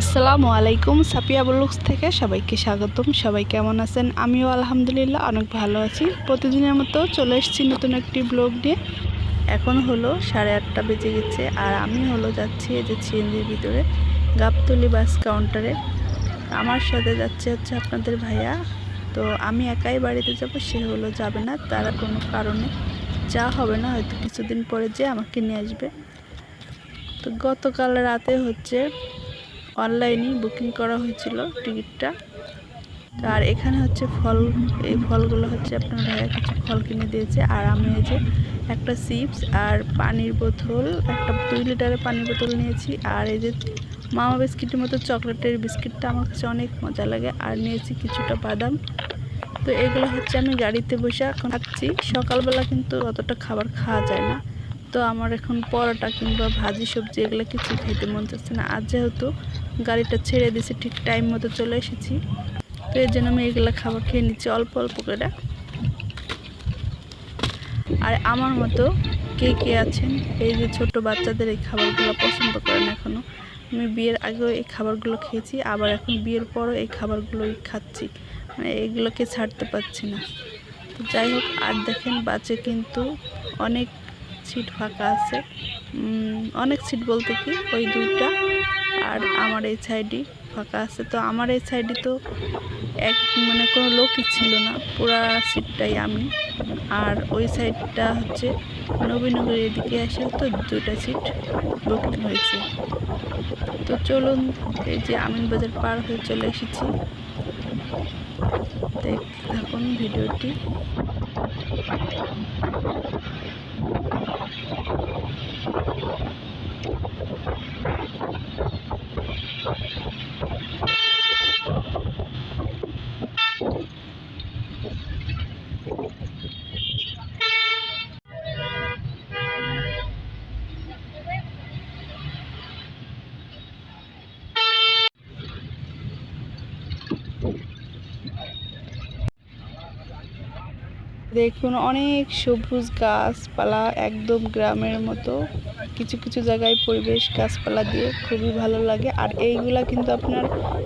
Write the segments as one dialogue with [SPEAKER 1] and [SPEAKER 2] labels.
[SPEAKER 1] আসসালামু আলাইকুম, সাপিয়া ব্লগস থেকে সবাইকে স্বাগতম। সবাই কেমন আছেন? আমিও আলহামদুলিল্লাহ অনেক ভালো আছি। প্রতিদিনের মতো চলে এসেছি নতুন একটি ব্লগ নিয়ে। এখন হলো সাড়ে আটটা বেজে গেছে আর আমি হলো যাচ্ছি এই যে সিএনজির ভিতরে, গাবতলি বাস কাউন্টারে। আমার সাথে যাচ্ছে হচ্ছে আপনাদের ভাইয়া। তো আমি একাই বাড়িতে যাব, সে হলো যাবে না, তারা কোনো কারণে। যা হবে না, হয়তো কিছুদিন পরে যে আমাকে নিয়ে আসবে। তো গতকাল রাতে হচ্ছে অনলাইনে বুকিং করা হয়েছিল টিকিটটা। তো আর এখানে হচ্ছে ফল, এই ফলগুলো হচ্ছে আপনার ভাইয়া কিছু ফল কিনে দিয়েছে, আর আমি এই যে একটা চিপস আর পানির বোতল, একটা দুই লিটারের পানির বোতল নিয়েছি, আর এই যে মামা বিস্কিটের মতো চকলেটের বিস্কিটটা আমার কাছে অনেক মজা লাগে, আর নিয়েছি কিছুটা বাদাম। তো এগুলো হচ্ছে আমি গাড়িতে বসে এখন খাচ্ছি। সকালবেলা কিন্তু অতটা খাবার খাওয়া যায় না। তো আমার এখন পরোটা কিংবা ভাজি সবজি এগুলো কিছু খেতে মন চাচ্ছে না। আর যেহেতু গাড়িটা ছেড়ে দিয়েছে, ঠিক টাইম মতো চলে এসেছি। তো এর জন্য আমি এগুলো খাবার খেয়ে নিচ্ছি অল্প অল্প করে। আর আমার মতো কে কে আছেন, এই যে ছোট বাচ্চাদের এই খাবারগুলো পছন্দ করেন এখনও আমি বিয়ের আগেও এই খাবারগুলো খেয়েছি, আবার এখন বিয়ের পরও এই খাবারগুলোই খাচ্ছি। মানে এগুলোকে ছাড়তে পারছি না। যাই হোক, আর দেখেন বাচ্চা কিন্তু অনেক সিট ফাঁকা আছে। অনেক সিট বলতে কি, ওই দুইটা। আর আমার এই সাইডই ফাঁকা আছে। তো আমার এই সাইডে তো এক মানে কোনো লোকই ছিল না। পুরা সিটটাই আমি। আর ওই সাইডটা হচ্ছে নবীনগর এদিকে আসে তো দুটা সিট বুকিং হয়েছে। তো চলুন, এই যে আমিন বাজার পার হয়ে চলে এসেছি। দেখতে থাকুন ভিডিওটি। দেখুন, অনেক সবুজ গাছপালা একদম গ্রামের মতো। কিছু কিছু জায়গায় পরিবেশ গাছপালা দিয়ে খুবই ভালো লাগে। আর এইগুলা কিন্তু আপনার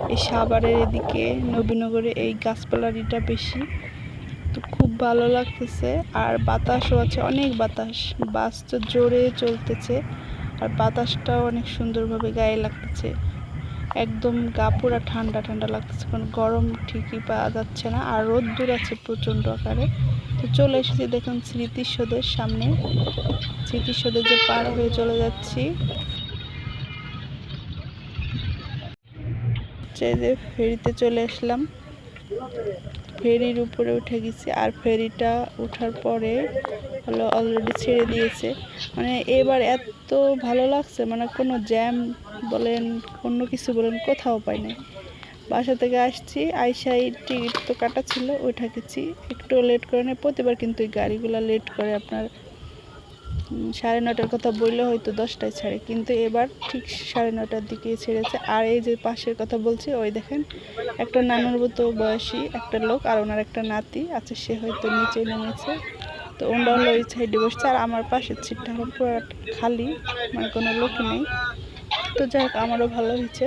[SPEAKER 1] এই সাভারের এদিকে, নবীনগরে এই গাছপালারিটা বেশি। তো খুব ভালো লাগতেছে। আর বাতাসও আছে, অনেক বাতাস। বাস তো জোরে চলতেছে। আর বাতাসটাও অনেক সুন্দরভাবে গায়ে লাগতেছে। একদম গা পুরা ঠান্ডা ঠান্ডা লাগতেছে। কারণ গরম ঠিকই পাওয়া যাচ্ছে না। আর রোদ্দুর আছে প্রচণ্ড আকারে। তো চলে এসেছি দেখুন স্মৃতিসৌধের সামনে। স্মৃতিসৌধে যে পার হয়ে চলে যাচ্ছি। যে ফেরিতে চলে আসলাম, ফেরির উপরে উঠে গেছি। আর ফেরিটা ওঠার পরে হলো অলরেডি ছেড়ে দিয়েছে। মানে এবার এত ভালো লাগছে মানে কোনো জ্যাম বলেন, অন্য কিছু বলেন, কোথাও পাই নাই। বাসা থেকে আসছি, আইসাই টিকিট তো কাটা ছিল, ওইটা গেছি। একটু লেট করে নেয়, প্রতিবার কিন্তু এই গাড়িগুলো লেট করে আপনার সাড়ে নটার কথা বললে হয়তো দশটায় ছাড়ে, কিন্তু এবার ঠিক সাড়ে নটার দিকে ছেড়েছে। আর এই যে পাশের কথা বলছি, ওই দেখেন, একটা নানুর মতো বয়সী একটা লোক আর ওনার একটা নাতি আছে, সে হয়তো নিচে নেমেছে। তো ওনারা হলো ওই সাইডে বসছে, আর আমার পাশের সিটটা হলো পুরো খালি মানে কোনো লোক নেই। তো যাই হোক, আমারও ভালো হয়েছে।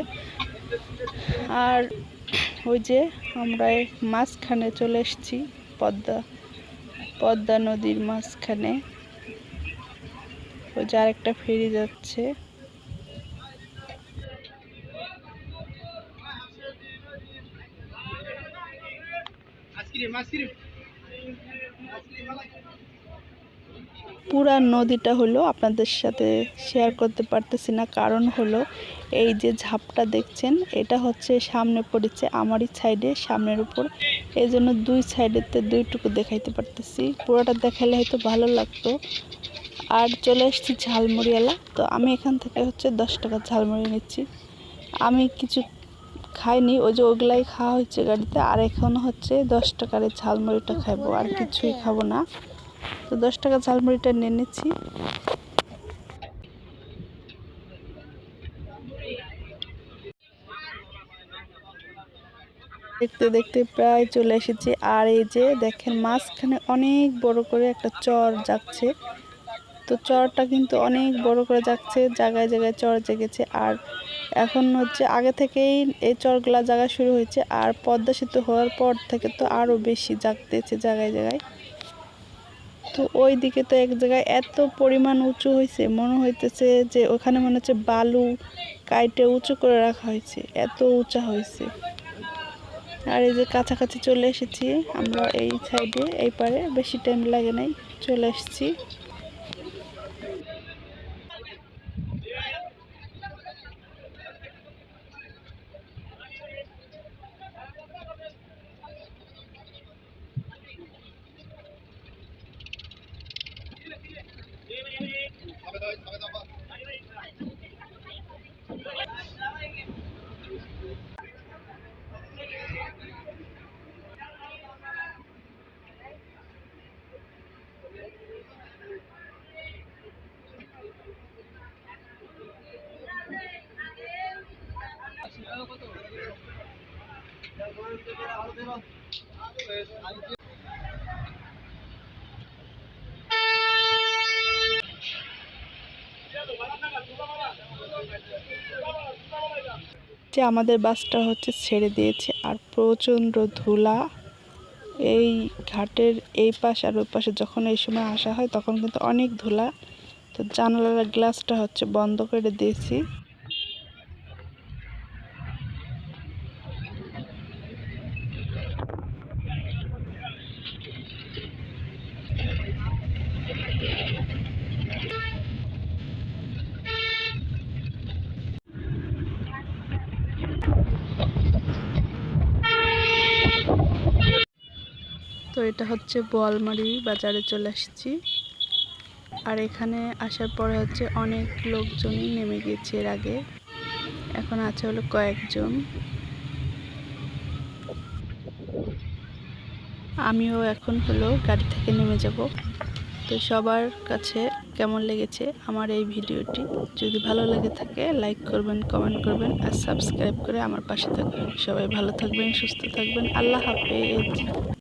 [SPEAKER 1] আর ওই যে আমরা মাঝখানে চলে এসেছি, পদ্মা পদ্মা নদীর মাঝখানে। ওই যে আরেকটা ফেরি যাচ্ছে। পুরা নদীটা হলো আপনাদের সাথে শেয়ার করতে পারতেছি না। কারণ হলো এই যে ঝাপটা দেখছেন, এটা হচ্ছে সামনে পড়েছে আমারই সাইডে সামনের উপর। এই জন্য দুই সাইডেতে দুইটুকু দেখাইতে পারতেছি। পুরোটা দেখালে হয়তো ভালো লাগতো। আর চলে এসেছি ঝালমুড়িওয়ালা। তো আমি এখান থেকে হচ্ছে দশ টাকা ঝালমুড়ি নিচ্ছি। আমি কিছু খাইনি, ওই যে ওগুলাই খাওয়া হচ্ছে গাড়িতে। আর এখন হচ্ছে দশ টাকার ঝালমুড়িটা খাব আর কিছুই খাব না। তো দশ টাকা ঝালমুড়িটা নিয়ে নিচ্ছি। দেখতে দেখতে প্রায় চলে এসেছি আর এই যে দেখেন মাঝখানে অনেক বড় করে একটা চর যাচ্ছে। তো চরটা কিন্তু অনেক বড় করে যাচ্ছে, জায়গায় জায়গায় চর জেগেছে আর এখন হচ্ছে আগে থেকেই এই চরগুলা জায়গা শুরু হয়েছে আর পদ্মা সেতু হওয়ার পর থেকে তো আরও বেশি জাগতেছে জায়গায় জায়গায়। তো ওই দিকে তো এক জায়গায় এত পরিমাণ উঁচু হয়েছে মনে হইতেছে যে ওখানে মনে হচ্ছে বালু কাইটে উঁচু করে রাখা হয়েছে এত উঁচা হয়েছে আর এই যে কাছাকাছি চলে এসেছি, আমরা এই সাইডে এই পারে, বেশি টাইম লাগে নাই, চলে এসেছি। যে আমাদের বাসটা হচ্ছে ছেড়ে দিয়েছে, আর প্রচণ্ড ধুলা। এই ঘাটের এই পাশ আর ওই পাশে যখন এই সময় আসা হয়, তখন কিন্তু অনেক ধুলা। তো জানালার গ্লাসটা হচ্ছে বন্ধ করে দিয়েছি। এটা হচ্ছে বোয়ালমারি বাজারে চলে আসছি। আর এখানে আসার পরে হচ্ছে অনেক লোকজনই নেমে গিয়েছে এর আগে। এখন আছে হলো কয়েকজন। আমিও এখন হলো গাড়ি থেকে নেমে যাব। তো সবার কাছে কেমন লেগেছে আমার এই ভিডিওটি? যদি ভালো লেগে থাকে, লাইক করবেন, কমেন্ট করবেন আর সাবস্ক্রাইব করে আমার পাশে থাকবেন। সবাই ভালো থাকবেন, সুস্থ থাকবেন। আল্লাহ হাফেজ।